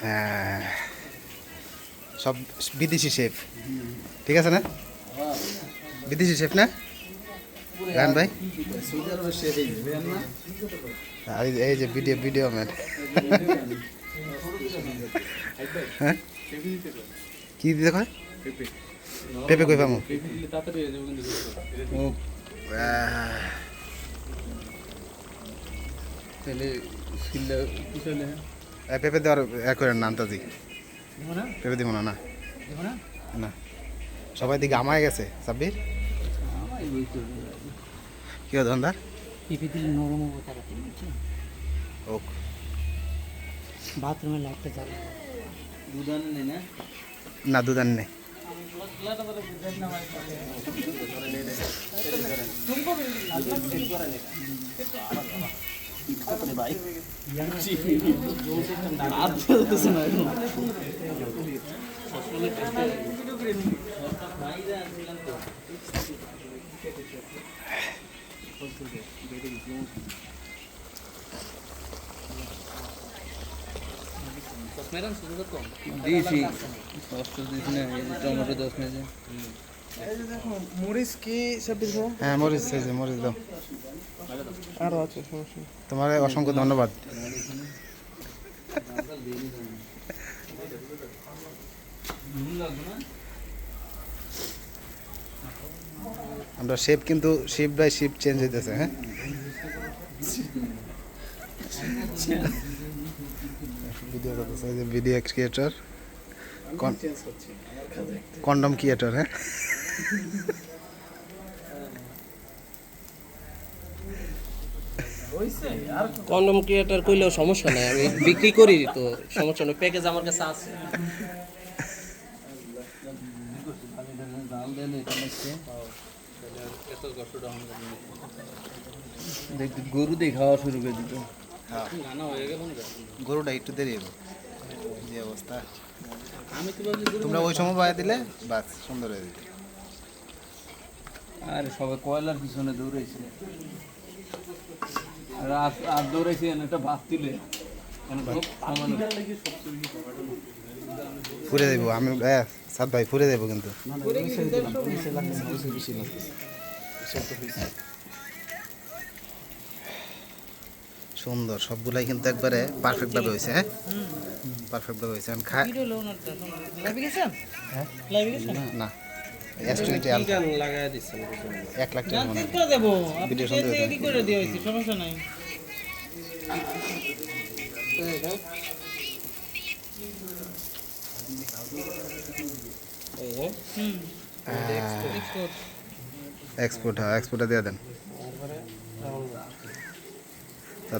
হ্যাঁ, সব বিদেশি শেফ। ঠিক আছে না? বিদেশি শেফ না? রান ভাই। এই- যে ভিডিও ভিডিও ম্যান। হ্যাঁ? কি দিতে কয়? পেঁপে কই পামু? তাহলে পেঁপে দেওয়ার এ করেন না আন্তাজি। পেঁপে দিব না না। না? সবাই দিকে আমায় গেছে সাব্বির? কি ধন্দার পেঁপে দিলে নরম হব তাড়াতাড়ি ওক। বাথরুমে লাইটটা যাবে দুধানে নেই না? না দুধান নেই দিয়েছি কষ্ট দিয়েছি না টমেটো দশ মেজে মরিচ কি হ্যাঁ মরিচ এই যে মরিচ দাও। আরও আছে সমস্যা তোমার অসংখ্য ধন্যবাদ। আমরা শেপ কিন্তু শিপ বাই শিপ চেঞ্জ হইতেছে হ্যাঁ? ভিডিও করতেছে ভিডিও ক্রিয়েটর কন্ডম ক্রিয়েটর হ্যাঁ? কন্ডম ক্রিয়েটার কইলেও সমস্যা নাই, আমি বিক্রি করি তো, সমস্যা নেই প্যাকেজ আমার কাছে আছে। গরু দিয়ে খাওয়া শুরু করে দিত। গরুটা একটু দেরি হবে যে অবস্থা। তোমরা ওই সময় বাইরে দিলে, বাস, সুন্দর হয়ে যেত। আর সবাই কয়লার পিছনে দৌড়াইছে। আর আর- দৌড়াইছে একটা বাস তুলে ফুরে দেবো আমি সাদ ভাই ফুরে দেবো কিন্তু। সুন্দর সবগুলাই কিন্তু একবারে পারফেক্ট ভাবে হয়েছে হ্যাঁ? পারফেক্ট ভাবে হয়েছে এখন খায় হ্যাঁ? না। লাগাই দিচ্ছেন এক লাখ টাকা মনে। আপনি ভিডিও সুন্দর করে দিয়ে হয়েছে সমস্যা নাই। এক্সপোর্ট হ্যাঁ এক্সপোর্টে দিয়ে দেন।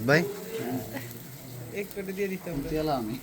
ভাই? এক পেটে দিয়ে দিতে হবে। আমি।